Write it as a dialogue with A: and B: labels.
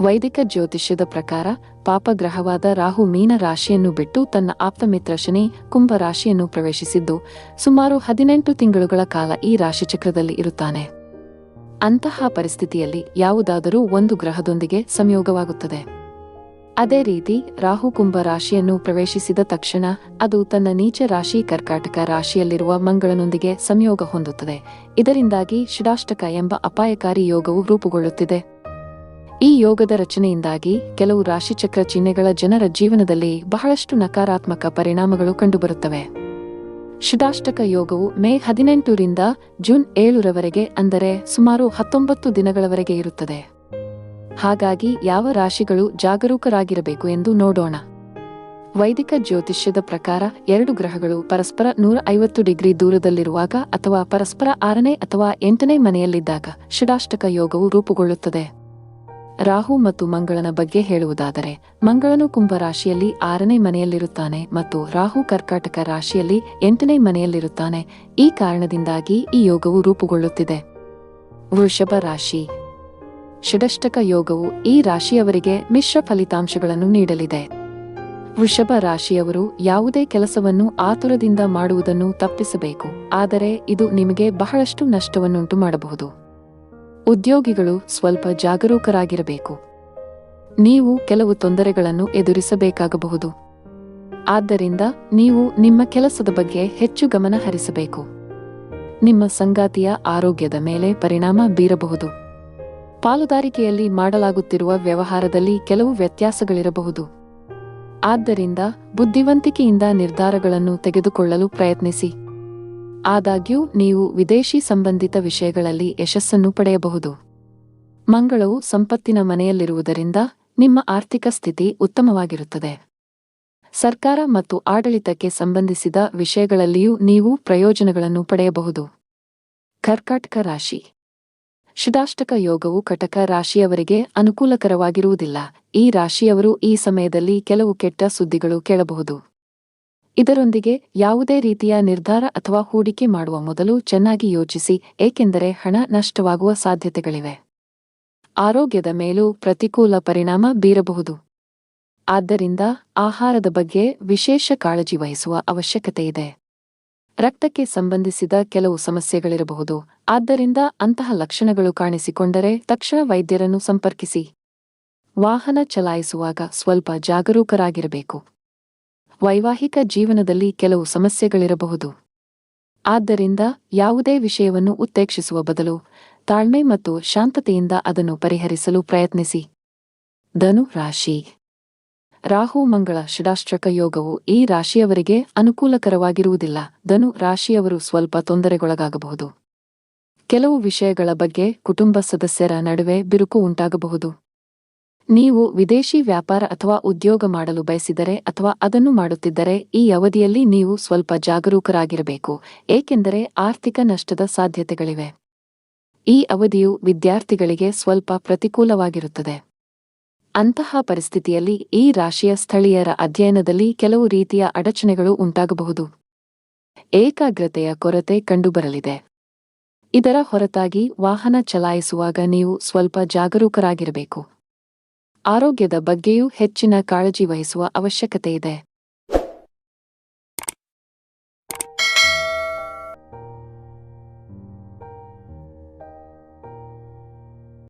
A: ವೈದಿಕ ಜ್ಯೋತಿಷ್ಯದ ಪ್ರಕಾರ ಪಾಪಗ್ರಹವಾದ ರಾಹು ಮೀನ ರಾಶಿಯನ್ನು ಬಿಟ್ಟು ತನ್ನ ಆಪ್ತಮಿತ್ರ ಶನಿ ಕುಂಭ ರಾಶಿಯನ್ನು ಪ್ರವೇಶಿಸಿದ್ದು, ಸುಮಾರು ಹದಿನೆಂಟು ತಿಂಗಳುಗಳ ಕಾಲ ಈ ರಾಶಿಚಕ್ರದಲ್ಲಿ ಇರುತ್ತಾನೆ. ಅಂತಹ ಪರಿಸ್ಥಿತಿಯಲ್ಲಿ ಯಾವುದಾದರೂ ಒಂದು ಗ್ರಹದೊಂದಿಗೆ ಸಂಯೋಗವಾಗುತ್ತದೆ. ಅದೇ ರೀತಿ ರಾಹು ಕುಂಭ ರಾಶಿಯನ್ನು ಪ್ರವೇಶಿಸಿದ ತಕ್ಷಣ ಅದು ತನ್ನ ನೀಚ ರಾಶಿ ಕರ್ಕಾಟಕ ರಾಶಿಯಲ್ಲಿರುವ ಮಂಗಳನೊಂದಿಗೆ ಸಂಯೋಗ ಹೊಂದುತ್ತದೆ. ಇದರಿಂದಾಗಿ ಶಿಡಾಷ್ಟಕ ಎಂಬ ಅಪಾಯಕಾರಿ ಯೋಗವು ರೂಪುಗೊಳ್ಳುತ್ತಿದೆ. ಈ ಯೋಗದ ರಚನೆಯಿಂದಾಗಿ ಕೆಲವು ರಾಶಿಚಕ್ರ ಚಿಹ್ನೆಗಳ ಜನರ ಜೀವನದಲ್ಲಿ ಬಹಳಷ್ಟು ನಕಾರಾತ್ಮಕ ಪರಿಣಾಮಗಳು ಕಂಡುಬರುತ್ತವೆ. ಶುದಾಷ್ಟಕ ಯೋಗವು ಮೇ ಹದಿನೆಂಟರಿಂದ ಜೂನ್ ಏಳರವರೆಗೆ ಅಂದರೆ ಸುಮಾರು ಹತ್ತೊಂಬತ್ತು ದಿನಗಳವರೆಗೆ ಇರುತ್ತದೆ. ಹಾಗಾಗಿ ಯಾವ ರಾಶಿಗಳು ಜಾಗರೂಕರಾಗಿರಬೇಕು ಎಂದು ನೋಡೋಣ. ವೈದಿಕ ಜ್ಯೋತಿಷ್ಯದ ಪ್ರಕಾರ ಎರಡು ಗ್ರಹಗಳು ಪರಸ್ಪರ ನೂರ ಐವತ್ತು ಡಿಗ್ರಿ ದೂರದಲ್ಲಿರುವಾಗ ಅಥವಾ ಪರಸ್ಪರ ಆರನೇ ಅಥವಾ ಎಂಟನೇ ಮನೆಯಲ್ಲಿದ್ದಾಗ ಶಿಡಾಷ್ಟಕ ಯೋಗವು ರೂಪುಗೊಳ್ಳುತ್ತದೆ. ರಾಹು ಮತ್ತು ಮಂಗಳನ ಬಗ್ಗೆ ಹೇಳುವುದಾದರೆ, ಮಂಗಳನು ಕುಂಭ ರಾಶಿಯಲ್ಲಿ ಆರನೇ ಮನೆಯಲ್ಲಿರುತ್ತಾನೆ ಮತ್ತು ರಾಹು ಕರ್ಕಾಟಕ ರಾಶಿಯಲ್ಲಿ ಎಂಟನೇ ಮನೆಯಲ್ಲಿರುತ್ತಾನೆ. ಈ ಕಾರಣದಿಂದಾಗಿ ಈ ಯೋಗವು ರೂಪುಗೊಳ್ಳುತ್ತಿದೆ. ವೃಷಭ ರಾಶಿ. ಷಡಷ್ಟಕ ಯೋಗವು ಈ ರಾಶಿಯವರಿಗೆ ಮಿಶ್ರ ಫಲಿತಾಂಶಗಳನ್ನು ನೀಡಲಿದೆ. ವೃಷಭ ರಾಶಿಯವರು ಯಾವುದೇ ಕೆಲಸವನ್ನು ಆತುರದಿಂದ ಮಾಡುವುದನ್ನು ತಪ್ಪಿಸಬೇಕು, ಆದರೆ ಇದು ನಿಮಗೆ ಬಹಳಷ್ಟು ನಷ್ಟವನ್ನುಂಟು ಮಾಡಬಹುದು ಉದ್ಯೋಗಿಗಳು ಸ್ವಲ್ಪ ಜಾಗರೂಕರಾಗಿರಬೇಕು. ನೀವು ಕೆಲವು ತೊಂದರೆಗಳನ್ನು ಎದುರಿಸಬೇಕಾಗಬಹುದು. ಆದ್ದರಿಂದ ನೀವು ನಿಮ್ಮ ಕೆಲಸದ ಬಗ್ಗೆ ಹೆಚ್ಚು ಗಮನ ಹರಿಸಬೇಕು. ನಿಮ್ಮ ಸಂಗಾತಿಯ ಆರೋಗ್ಯದ ಮೇಲೆ ಪರಿಣಾಮ ಬೀರಬಹುದು. ಪಾಲುದಾರಿಕೆಯಲ್ಲಿ ಮಾಡಲಾಗುತ್ತಿರುವ ವ್ಯವಹಾರದಲ್ಲಿ ಕೆಲವು ವ್ಯತ್ಯಾಸಗಳಿರಬಹುದು. ಆದ್ದರಿಂದ ಬುದ್ಧಿವಂತಿಕೆಯಿಂದ ನಿರ್ಧಾರಗಳನ್ನು ತೆಗೆದುಕೊಳ್ಳಲು ಪ್ರಯತ್ನಿಸಿ. ಆದಾಗ್ಯೂ, ನೀವು ವಿದೇಶಿ ಸಂಬಂಧಿತ ವಿಷಯಗಳಲ್ಲಿ ಯಶಸ್ಸನ್ನು ಪಡೆಯಬಹುದು. ಮಂಗಳವು ಸಂಪತ್ತಿನ ಮನೆಯಲ್ಲಿರುವುದರಿಂದ ನಿಮ್ಮ ಆರ್ಥಿಕ ಸ್ಥಿತಿ ಉತ್ತಮವಾಗಿರುತ್ತದೆ. ಸರ್ಕಾರ ಮತ್ತು ಆಡಳಿತಕ್ಕೆ ಸಂಬಂಧಿಸಿದ ವಿಷಯಗಳಲ್ಲಿಯೂ ನೀವು ಪ್ರಯೋಜನಗಳನ್ನು ಪಡೆಯಬಹುದು. ಕರ್ಕಾಟಕ ರಾಶಿ. ಶುದಾಷ್ಟಕ ಯೋಗವು ಕಟಕ ರಾಶಿಯವರಿಗೆ ಅನುಕೂಲಕರವಾಗಿರುವುದಿಲ್ಲ. ಈ ರಾಶಿಯವರು ಈ ಸಮಯದಲ್ಲಿ ಕೆಲವು ಕೆಟ್ಟ ಸುದ್ದಿಗಳು ಕೇಳಬಹುದು. ಇದರೊಂದಿಗೆ ಯಾವುದೇ ರೀತಿಯ ನಿರ್ಧಾರ ಅಥವಾ ಹೂಡಿಕೆ ಮಾಡುವ ಮೊದಲು ಚೆನ್ನಾಗಿ ಯೋಚಿಸಿ, ಏಕೆಂದರೆ ಹಣ ನಷ್ಟವಾಗುವ ಸಾಧ್ಯತೆಗಳಿವೆ. ಆರೋಗ್ಯದ ಮೇಲೂ ಪ್ರತಿಕೂಲ ಪರಿಣಾಮ ಬೀರಬಹುದು. ಆದ್ದರಿಂದ ಆಹಾರದ ಬಗ್ಗೆ ವಿಶೇಷ ಕಾಳಜಿ ವಹಿಸುವ ಅವಶ್ಯಕತೆ ಇದೆ. ರಕ್ತಕ್ಕೆ ಸಂಬಂಧಿಸಿದ ಕೆಲವು ಸಮಸ್ಯೆಗಳಿರಬಹುದು. ಆದ್ದರಿಂದ ಅಂತಹ ಲಕ್ಷಣಗಳು ಕಾಣಿಸಿಕೊಂಡರೆ ತಕ್ಷಣ ವೈದ್ಯರನ್ನು ಸಂಪರ್ಕಿಸಿ. ವಾಹನ ಚಲಾಯಿಸುವಾಗ ಸ್ವಲ್ಪ ಜಾಗರೂಕರಾಗಿರಬೇಕು. ವೈವಾಹಿಕ ಜೀವನದಲ್ಲಿ ಕೆಲವು ಸಮಸ್ಯೆಗಳಿರಬಹುದು. ಆದ್ದರಿಂದ ಯಾವುದೇ ವಿಷಯವನ್ನು ಉತ್ತೇಕ್ಷಿಸುವ ಬದಲು ತಾಳ್ಮೆ ಮತ್ತು ಶಾಂತತೆಯಿಂದ ಅದನ್ನು ಪರಿಹರಿಸಲು ಪ್ರಯತ್ನಿಸಿ. ಧನು ರಾಶಿ. ರಾಹು ಮಂಗಳ ಷಡಾಷ್ಟ್ರಕ ಯೋಗವು ಈ ರಾಶಿಯವರಿಗೆ ಅನುಕೂಲಕರವಾಗಿರುವುದಿಲ್ಲ. ಧನು ರಾಶಿಯವರು ಸ್ವಲ್ಪ ತೊಂದರೆಗೊಳಗಾಗಬಹುದು. ಕೆಲವು ವಿಷಯಗಳ ಬಗ್ಗೆ ಕುಟುಂಬ ಸದಸ್ಯರ ನಡುವೆ ಬಿರುಕು ಉಂಟಾಗಬಹುದು. ನೀವು ವಿದೇಶಿ ವ್ಯಾಪಾರ ಅಥವಾ ಉದ್ಯೋಗ ಮಾಡಲು ಬಯಸಿದರೆ ಅಥವಾ ಅದನ್ನು ಮಾಡುತ್ತಿದ್ದರೆ ಈ ಅವಧಿಯಲ್ಲಿ ನೀವು ಸ್ವಲ್ಪ ಜಾಗರೂಕರಾಗಿರಬೇಕು, ಏಕೆಂದರೆ ಆರ್ಥಿಕ ನಷ್ಟದ ಸಾಧ್ಯತೆಗಳಿವೆ. ಈ ಅವಧಿಯು ವಿದ್ಯಾರ್ಥಿಗಳಿಗೆ ಸ್ವಲ್ಪ ಪ್ರತಿಕೂಲವಾಗಿರುತ್ತದೆ. ಅಂತಹ ಪರಿಸ್ಥಿತಿಯಲ್ಲಿ ಈ ರಾಶಿಯ ಸ್ಥಳೀಯರ ಅಧ್ಯಯನದಲ್ಲಿ ಕೆಲವು ರೀತಿಯ ಅಡಚಣೆಗಳು ಉಂಟಾಗಬಹುದು. ಏಕಾಗ್ರತೆಯ ಕೊರತೆ ಕಂಡುಬರಲಿದೆ. ಇದರ ಹೊರತಾಗಿ ವಾಹನ ಚಲಾಯಿಸುವಾಗ ನೀವು ಸ್ವಲ್ಪ ಜಾಗರೂಕರಾಗಿರಬೇಕು. ಆರೋಗ್ಯದ ಬಗ್ಗೆಯೂ ಹೆಚ್ಚಿನ ಕಾಳಜಿ ವಹಿಸುವ ಅವಶ್ಯಕತೆಯಿದೆ.